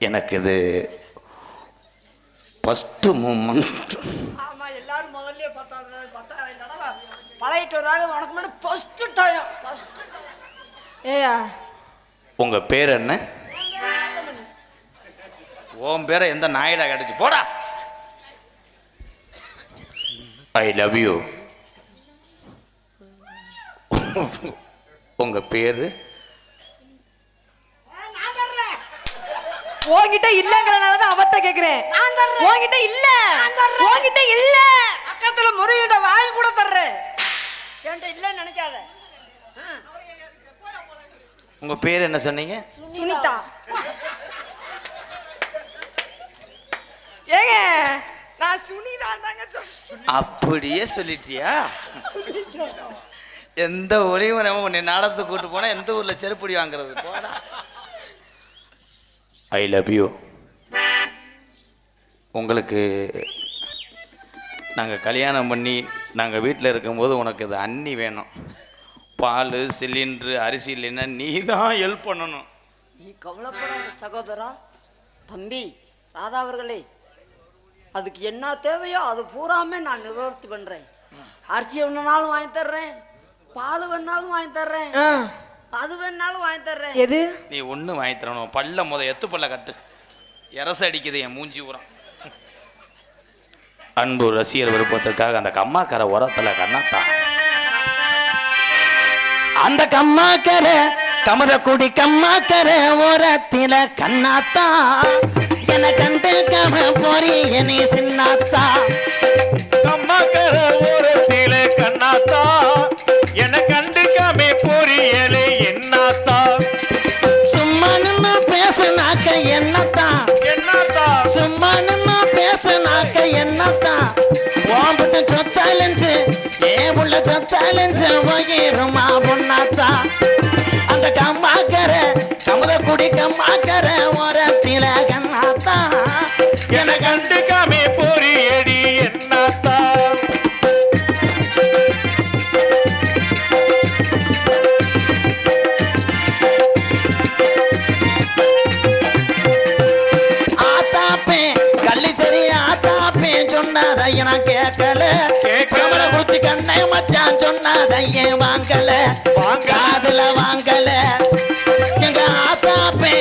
எனக்கு இது first moment ஆமா எல்லாரும் முதல்ல பழகிட்டு வராங்க உனக்கு முன்னாடி ஃபர்ஸ்ட் டைம் ஏயா. உங்கள் பேர் என்ன? உன் பேரை எந்த நாயிடா கிடச்சி போடா. ஐ லவ் யூ உங்கள் பேர் நான் தர்றேன் உன்கிட்ட இல்லங்கறனால தான் அவட்ட கேக்குறேன். நான் தர்றேன். உன்கிட்ட இல்ல. நான் தர்றேன். உன்கிட்ட இல்ல. பக்கத்துல முருகிட்ட வாங்கி கூட தர்றேன். என்கிட்ட இல்லைன்னு நினைக்காத. உங்கள் பேர் என்ன சொன்னீங்க? சுனிதா. ஏங்க நான் சுனிதா தாங்க சொல்றேன். அப்படியே சொல்லிட்டியா? எந்த ஒளியும் நம்ம உன்னை நாடகத்துக்கு கூட்டு போனா எந்த ஊர்ல செருப்படி வாங்குறது? போடா. ஐ லவ் யூ உங்களுக்கு நாங்கள் கல்யாணம் பண்ணி நாங்கள் வீட்டில் இருக்கும்போது உனக்கு இது அண்ணி வேணும். பால் சிலிண்ட்ரு அரிசி இல்லைன்னா நீ தான் ஹெல்ப் பண்ணணும். நீ கவலைப்படாத சகோதரா. தம்பி ராதா அவர்களே அதுக்கு என்ன தேவையோ அது பூராமே நான் நிவர்த்தி பண்றேன். அரிசி வேணுனாலும் வாங்கி தர்றேன் பால் வேணாலும் வாங்கி தர்றேன். ஆ, அது வேணாலும் வாங்கி தர்றேன். எது? நீ ஒன்று வாங்கி தரணும். பல்ல முத எத்து பல்ல கட்டு. எரச அடிக்குது என் மூஞ்சி உரம் அன்பு ரசிகர் விருப்பத்திற்காக அந்த கம்மாக்கரை உரத்தில் கண்ணாத்தா. அந்த கம்மாக்கரை கமதக்குடி கம்மாக்கரை உரத்தில கண்ணாத்தா. என கண்டு கம போறி நீ சின்னாத்தா. பேசுனாக்க என்னத்தா என்னாத்தா சும்மா நின்னு பேசுனாக்க என்னத்தான்? ஓம்பிட்டு சொத்தாலஞ்சு ஏ உள்ள சொத்தாலஞ்சு போயிருமா பொண்ணாத்தா அந்த கம்மாக்கர கமத குடி கம்மாக்கர ஓரத்தில கண்ணாத்தா என கண்டுக்காமே பொரியடி என்னாத்தா சொன்னதைய நான் கேட்கல கேட்கல. கமல குடிச்சு கண்ணை மச்சான் சொன்னதைய வாங்கல வாங்கல. காதுல வாங்கல எங்க ஆத்தாப்பே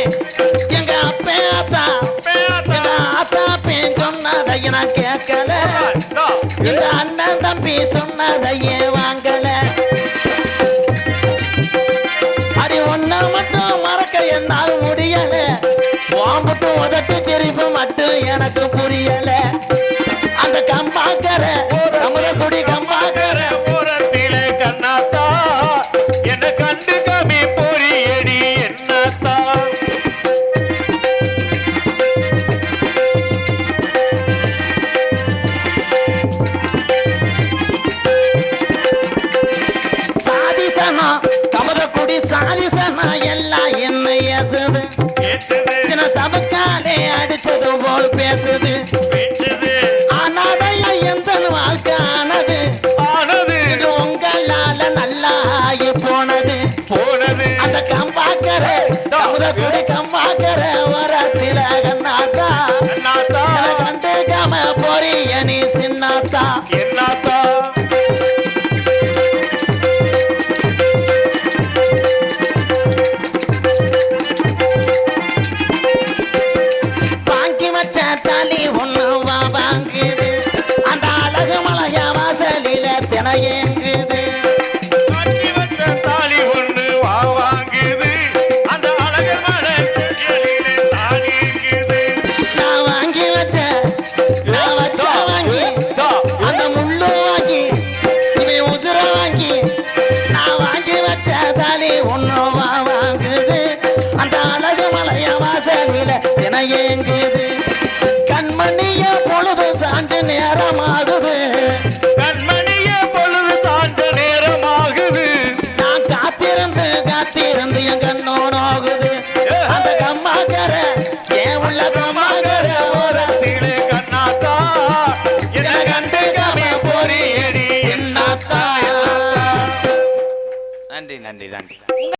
எங்க அப்பே ஆத்தா பேத்தா. எங்க ஆத்தாப்பே சொன்னதைய நான் கேட்கல இந்தா. எங்க அண்ணன் தம்பி சொன்னதையே வாங்கல அது ஒன்ன மட்டும் மறக்க என்னால் முடியல வாம்பட்டு உதட்டு சிரிப்பு மட்டும் எனக்கு புரியல கம்பாக்கர கமல குடி கம்மாக்கர. ஓரத்தில கண்ணாத்தா என கண்டுக்காமே பொரியடி என்னாத்தா. சாதிசனா கமல குடி சாதிசனா எல்லாம் என்ன ஏசுது. சபக்காலே அடிச்சது போல் பேசுது. வாழ்க்கை ஆனது. ஆனது உங்களால நல்லா ஆகி போனது. போனது. அந்த கம்பாக்கர குடி கம்பாக்கர வரத்தில கண்ணாத்தா. என்னாத்தா கண்டுக்காம பொரிய நீ சின்னாத்தா. என்னாத்தா தாலி ஒண்ணு வா வாசலில தினையேங்குது காட்டி வச்ச தாலி ஒண்ணு வா வாங்குது. அந்த அழகர் மலை எழிலே தாலி இருக்குது நான் வாங்கி வச்ச நான் வச்ச வாங்கி தா. அந்த முள்ளு வாங்கி இவன் உசுர வாங்கி நான் வாங்கி வச்ச தாலி ஒண்ணு வா வாங்குது. அந்த அழகு மலைய வாசலில தினையேங்குது கண்மணிய பொழுது சாஞ்சு நேரமாகுது. நன்றி நன்றி.